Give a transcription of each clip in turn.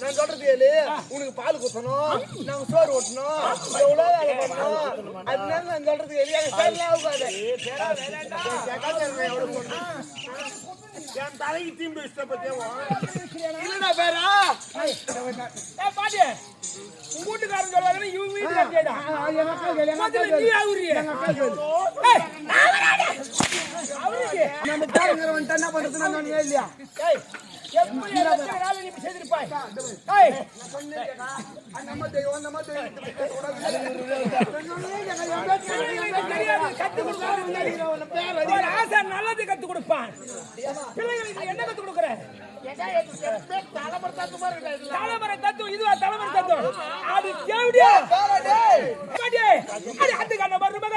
நான் சொல்றது கேளு. உனக்கு பால் குத்தணும், நாங்க சோறு ஊட்டணும், எவ்வளவு வேலை பண்ணணும். அதனால நான் சொல்றது கேளு. எங்க சைடுல ஆகாது. என் தலைக்கு தீம்பு இஷ்டப்பட்டே இல்லடா பேரா. ஏய் பாட்டி உங்க வீட்டுக்காரன் சொல்லுவாங்க இவங்க வீட்டுக்காரன் கேடா என்ன பண்றது இல்லையா எப்படி நீ செய்திருப்பாய் ஆசை நல்லது கத்து கொடுப்பான் பிள்ளைகளுக்கு என்ன கத்து கொடுக்குற தலைமுறை தத்துவம் இதுவா தலைமுறை தத்துவம் அது தேவடியா அது அந்த கண்ண மருமக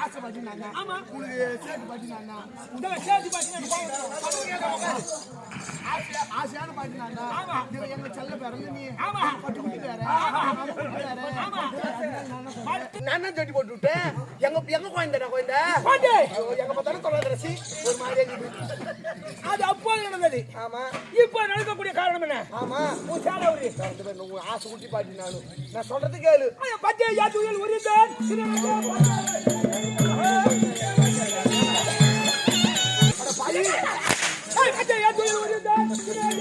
அப்ப ஆசை பாட்டினாங்க ஆமா உனக்கு சேட்டு இந்த சேர்த்து பாத்தீங்கன்னா ஆசையா ஆசையான பாட்டினாங்க ஆமா. எங்க செல்ல நீ ஆமா. பட்டு குட்டி பேர நான் தான் தட்டி போட்டு விட்டேன். எங்க எங்க குழந்தை குழந்தை எங்க பார்த்தாலும் தொலை ரசி ஒரு மாதிரி. அது அப்போது நடந்தது. ஆமா. இப்போ நடக்கக்கூடிய காரணம் என்ன? ஆமா. உன் சாலை ஒரு ஆசை குட்டி பாட்டி நானு. நான் சொல்றது கேளு. பச்சை யாத்துகள் உரித்தான் prioridade, querido.